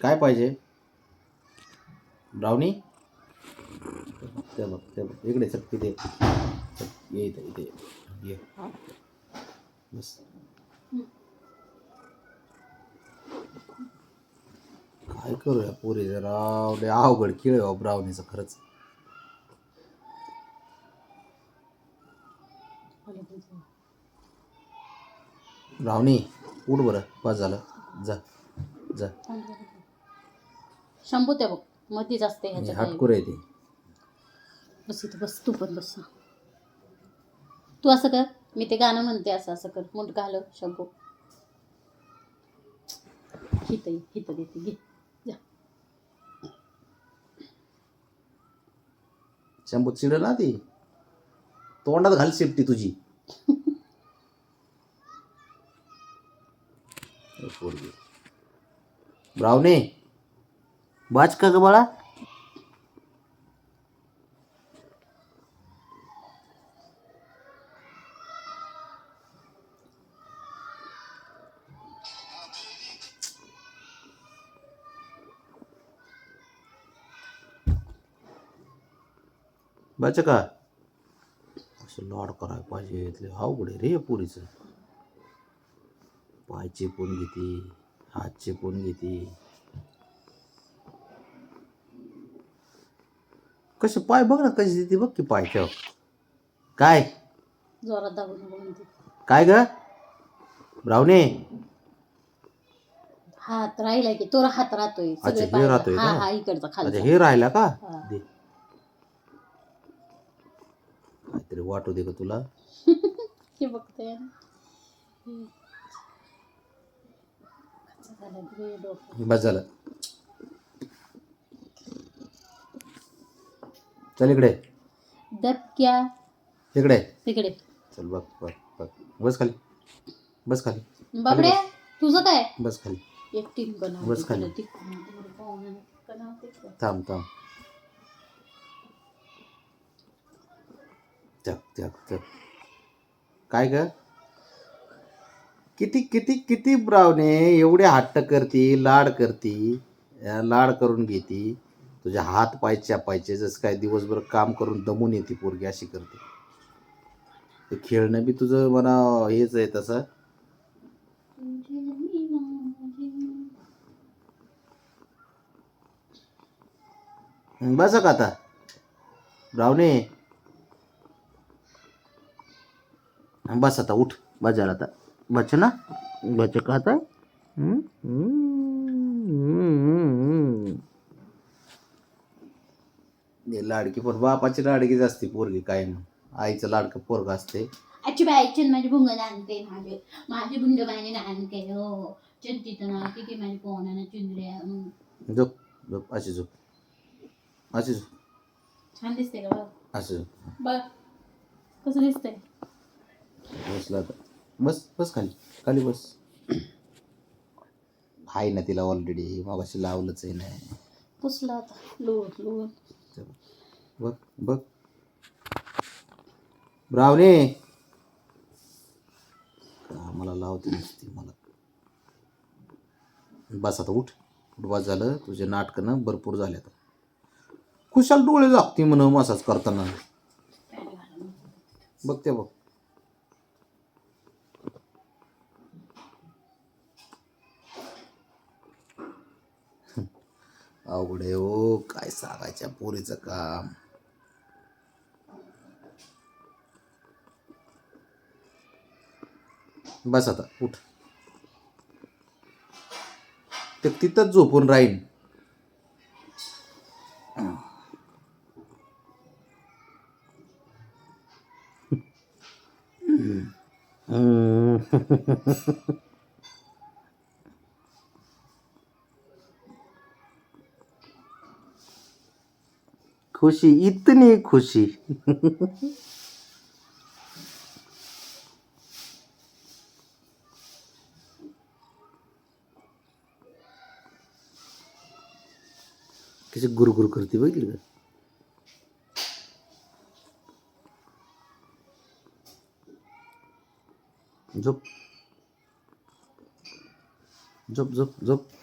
काय पाहिजे? ब्राउनी? ते बघ ते बघ. इकडे चटकी दे ये इथे इथे. ये. बस. काय करूया पोरी जरा? लय अवघड खेळ आहे हो ब्राउनीचं खरंच. ब्राउनी उठ बरं. बस झालं. जा जा. शंभू त्या बघ मधीच असते ह्याच्यात हटकुर आहे ते. बस इथं बस तू पण बस. तू असं कर मी ते गाणं म्हणते असं असं कर. मुठ घालव शंभू. हित हित देते घे. जा. शंभू चिड ना ती. तोंडात घाल शेपटी तुझी. पोरगी. ब्राउनी बाज का ग बाळा. बाच का? असं लॉड करायला पाहिजे इथले अवघड रे पुरीचं. पायचे पण घेते हातचे चेपून घेते. कसे पाय बघ ना कशी देते बघ की पाय ठेव. काय? जोरात दाबू नको म्हणते. काय ग? ब्रावणे? हात राहिलाय की तो हात राहतोय अच्छा, सगळे हे पाय- राहतोय हा का? हा इकडचा अच्छा खालचा हे राहिला का? हा. दे. काहीतरी वाटू दे का तुला. हे बघते. बस झालं. चल इकडे. दबक्या इकडे. तिकडे. चल बघ बघ बघ. बस खाली. बस खाली. बाबडे तुझं काय? बस खाली. एक टीम बनव बस खाली. थांब थांब. चक चक चक. काय ग? किती किती किती ब्रावने एवढे हट्ट करती लाड करती अं, लाड करून घेती. तुझ्या हात पाय चापायचे जसं काय दिवसभर काम करून दमून येते पोरगी अशी करते. ते खेळणं बी तुझं म्हणा हेच आहे तसं. बस का आता? ब्रावने बस आता उठ. बजार आता. बच ना. बच का आता? हम्म? हम्म. लाडकी पण बापाची लाडकीच असते पोरगी काय आईचं लाडकं पोरग असते. आजची बाईची माझी भुंग आणते माझे माझी भुंग बाईने आणते हो. चिंतित ना किती माझी पोहण्यानं चिंदड्या हम्म. झोप झोप अशी झोप. अशी झोप. छान दिसते का बघ अशी झोप. बघ कसं दिसतंय? बसला आता. बस बस खाली खाली बस. आहे ना तिला ऑलरेडी मागाशी लावलंच आहे ना. पुसला आता. लोट लोट बघ बघ. ब्रावणे का मला लावते नसती मला. बस आता उठ. उठ बस झालं. तुझे नाटकनं भरपूर झाले आता खुशाल डोळे लागते म्हण मसाज करताना. बघते बघ. अवघड आहे हो काय सांगायच्या पोरीचं काम. बस आता उठ. ते तिथंच झोपून राहीन. खुशी इतनी खुशी. कशी गुरगुर करते बघितली का झोप. झोप झोप झोप.